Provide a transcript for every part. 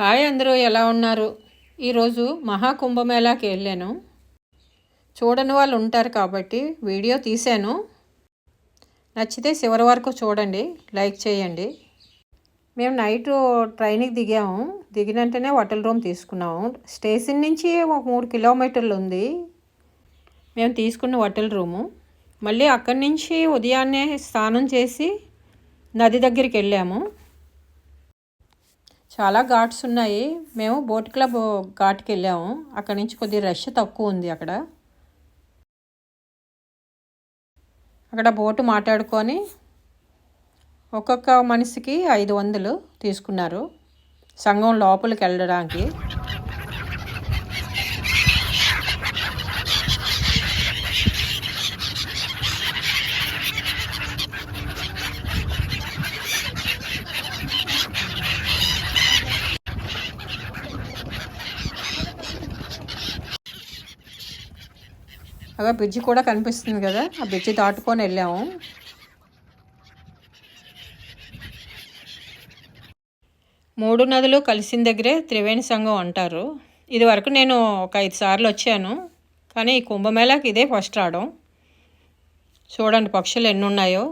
Hi అందరూ ఎలా ఉన్నారు? ఈరోజు మహాకుంభమేళాకి వెళ్ళాను. చూడని వాళ్ళు ఉంటారు కాబట్టి వీడియో తీశాను. నచ్చితే చివరి వరకు చూడండి లైక్ చేయండి. మేము నైట్ ట్రైన్కి దిగాము. దిగిన వెంటనే హోటల్ రూమ్ తీసుకున్నాము. స్టేషన్ నుంచి ఒక మూడు కిలోమీటర్లు ఉంది. మేము తీసుకున్న హోటల్ రూము. మళ్ళీ అక్కడి నుంచి ఉదయాన్నే స్నానం చేసి నది దగ్గరికి వెళ్ళాము. చాలా ఘాట్స్ ఉన్నాయి. మేము బోట్ క్లబ్ ఘాట్కి వెళ్ళాము అక్కడ నుంచి కొద్దిగా రష్ తక్కువ ఉంది అక్కడ. అక్కడ బోటు మాట్లాడుకొని ఒక్కొక్క మనిషికి ఐదు వందలు తీసుకున్నారు. సంఘం లోపలికి వెళ్ళడానికి అలా బ్రిడ్జి కూడా కనిపిస్తుంది కదా. ఆ బ్రిడ్జి దాటుకొని వెళ్ళాము. మూడు నదులు కలిసిన దగ్గరే త్రివేణి సంఘం అంటారు. ఇది వరకు నేను ఒక ఐదు సార్లు వచ్చాను. కానీ ఈ కుంభమేళాకి ఇదే ఫస్ట్ రావడం. చూడండి పక్షులు ఎన్ని ఉన్నాయో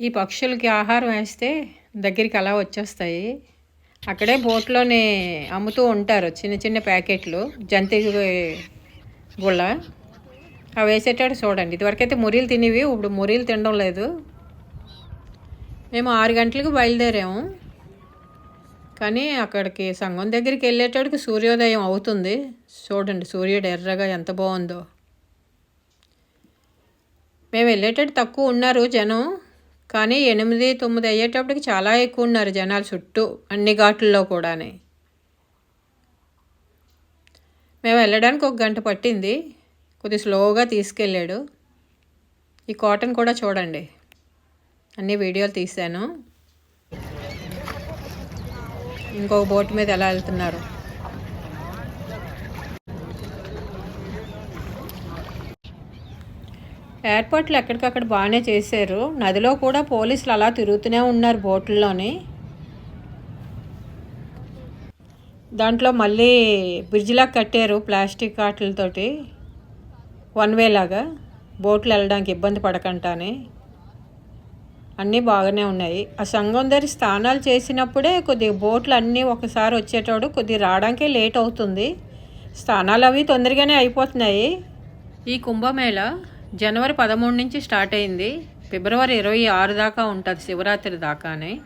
ఈ పక్షులకి ఆహారం వేస్తే దగ్గరికి అలా వచ్చేస్తాయి. అక్కడే బోట్లోనే అమ్ముతూ ఉంటారు చిన్న చిన్న ప్యాకెట్లు జంతి గుళ్ళ. అవి వేసేటట్టు చూడండి. ఇదివరకైతే మురీలు తినేవి ఇప్పుడు మురీలు తినడం లేదు. మేము ఆరు గంటలకు బయలుదేరాము. కానీ అక్కడికి సంఘం దగ్గరికి వెళ్ళేటప్పటికి సూర్యోదయం అవుతుంది. చూడండి సూర్యుడు ఎర్రగా ఎంత బాగుందో. మేము వెళ్ళేటట్టు తక్కువ ఉన్నారు జనం. కానీ ఎనిమిది తొమ్మిది అయ్యేటప్పటికి చాలా ఎక్కువ ఉన్నారు జనాలు చుట్టూ అన్ని ఘాట్లలో కూడానే. మేము వెళ్ళడానికి ఒక గంట పట్టింది. కొద్ది స్లోగా తీసుకెళ్ళాడు. ఈ కాటన్ కూడా చూడండి. అన్ని వీడియోలు తీశాను. ఇంకొక బోట్ మీద ఎలా వెళ్తున్నారు? ఏర్పాట్లు ఎక్కడికక్కడ బాగానే చేశారు. నదిలో కూడా పోలీసులు అలా తిరుగుతూనే ఉన్నారు బోట్లలోని. దాంట్లో మళ్ళీ బ్రిడ్జ్లా కట్టారు ప్లాస్టిక్ ఆటలతోటి వన్ వే లాగా బోట్లు వెళ్ళడానికి ఇబ్బంది పడకంటానే. అన్నీ బాగానే ఉన్నాయి. ఆ సంఘం దగ్గర స్నానాలు చేసినప్పుడే కొద్దిగా బోట్లు అన్నీ ఒకసారి వచ్చేటోడు కొద్దిగా రావడానికే లేట్ అవుతుంది. స్నానాలు అవి తొందరగానే అయిపోతున్నాయి. ఈ కుంభమేళ జనవరి పదమూడు నుంచి స్టార్ట్ అయింది. ఫిబ్రవరి ఇరవై ఆరు దాకా ఉంటుంది శివరాత్రి దాకానే.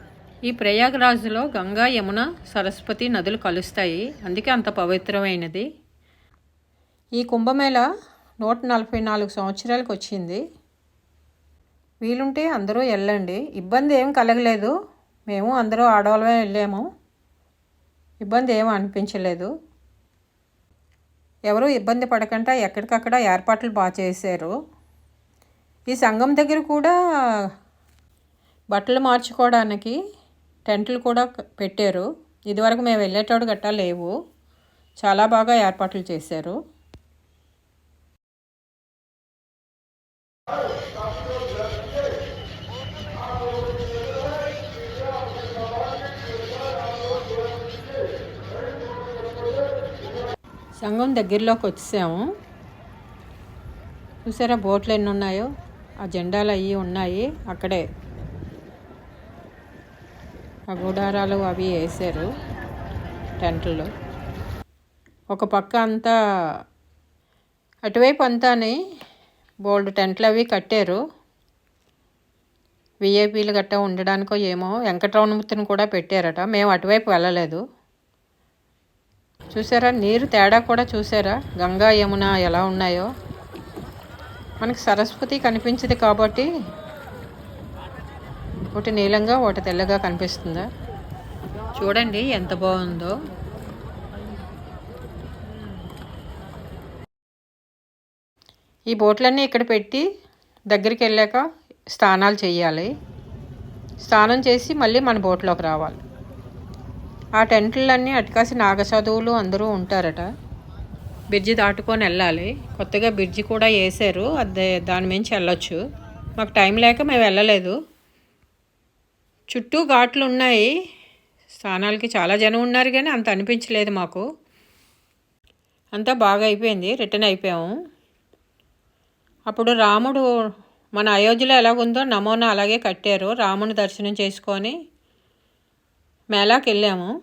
ఈ ప్రయాగరాజులో గంగా యమున సరస్వతి నదులు కలుస్తాయి. అందుకే అంత పవిత్రమైనది. ఈ కుంభమేళ నూట నలభై నాలుగు సంవత్సరాలకు వచ్చింది. వీలుంటే అందరూ వెళ్ళండి. ఇబ్బంది ఏం కలగలేదు. మేము అందరూ ఆడవాళ్ళమే వెళ్ళాము. ఇబ్బంది ఏం అనిపించలేదు. ఎవరు ఇబ్బంది పడకుండా ఎక్కడికక్కడ ఏర్పాట్లు బాగా చేశారు. ఈ సంఘం దగ్గర కూడా బట్టలు మార్చుకోవడానికి టెంట్లు కూడా పెట్టారు. ఇదివరకు మేము వెళ్ళేటోడు గట్టా లేవు. చాలా బాగా ఏర్పాట్లు చేశారు. సంఘం దగ్గరలోకి వచ్చాము చూసారా బోట్లు ఎన్ని ఉన్నాయో? ఆ జెండాలు అవి ఉన్నాయి. అక్కడే ఆ గుడారాలు అవి వేసారు టెంట్లు. ఒక పక్క అంతా అటువైపు అంతాని బోల్డ్ టెంట్లు అవి కట్టారు. విఐపీలు గట్టా ఉండడానికో ఏమో వెంకటరమణమూర్తిని కూడా పెట్టారట. మేము అటువైపు వెళ్ళలేదు. చూసారా? నీరు తేడా కూడా చూసారా? గంగా యమున ఎలా ఉన్నాయో? మనకి సరస్వతి కనిపించదు కాబట్టి ఒకటి నీలంగా ఒకటి తెల్లగా కనిపిస్తుందా? చూడండి ఎంత బాగుందో. ఈ బోట్లన్నీ ఇక్కడ పెట్టి దగ్గరికి వెళ్ళాక స్నానాలు చేయాలి. స్నానం చేసి మళ్ళీ మన బోట్లోకి రావాలి. ఆ టెంట్లన్నీ అటుకాసి నాగసాధువులు అందరూ ఉంటారట. బ్రిడ్జి దాటుకొని వెళ్ళాలి. కొత్తగా బ్రిడ్జి కూడా వేసారు అదే దాని మించి వెళ్ళొచ్చు. మాకు టైం లేక మేము వెళ్ళలేదు. చుట్టూ ఘాట్లు ఉన్నాయి. స్థానాలకి చాలా జనం ఉన్నారు కానీ అంత అనిపించలేదు మాకు. అంతా బాగా అయిపోయింది. రిటర్న్ అయిపోయాము. అప్పుడు రాముడు మన అయోధ్యలో ఎలాగుందో నమోనా అలాగే కట్టారు. రాముని దర్శనం చేసుకొని మేళాకి వెళ్ళాము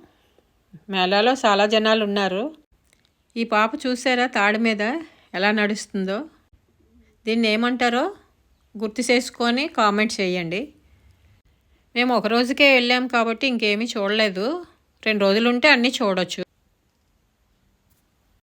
మేళాలో చాలా జనాలు ఉన్నారు ఈ పాప చూసారా తాడు మీద ఎలా నడుస్తుందో? దీన్ని ఏమంటారో గుర్తు చేసుకొని కామెంట్ చేయండి. మేము ఒక రోజుకే వెళ్ళాం కాబట్టి ఇంకేమీ చూడలేదు. రెండు రోజులు ఉంటే అన్నీ చూడొచ్చు.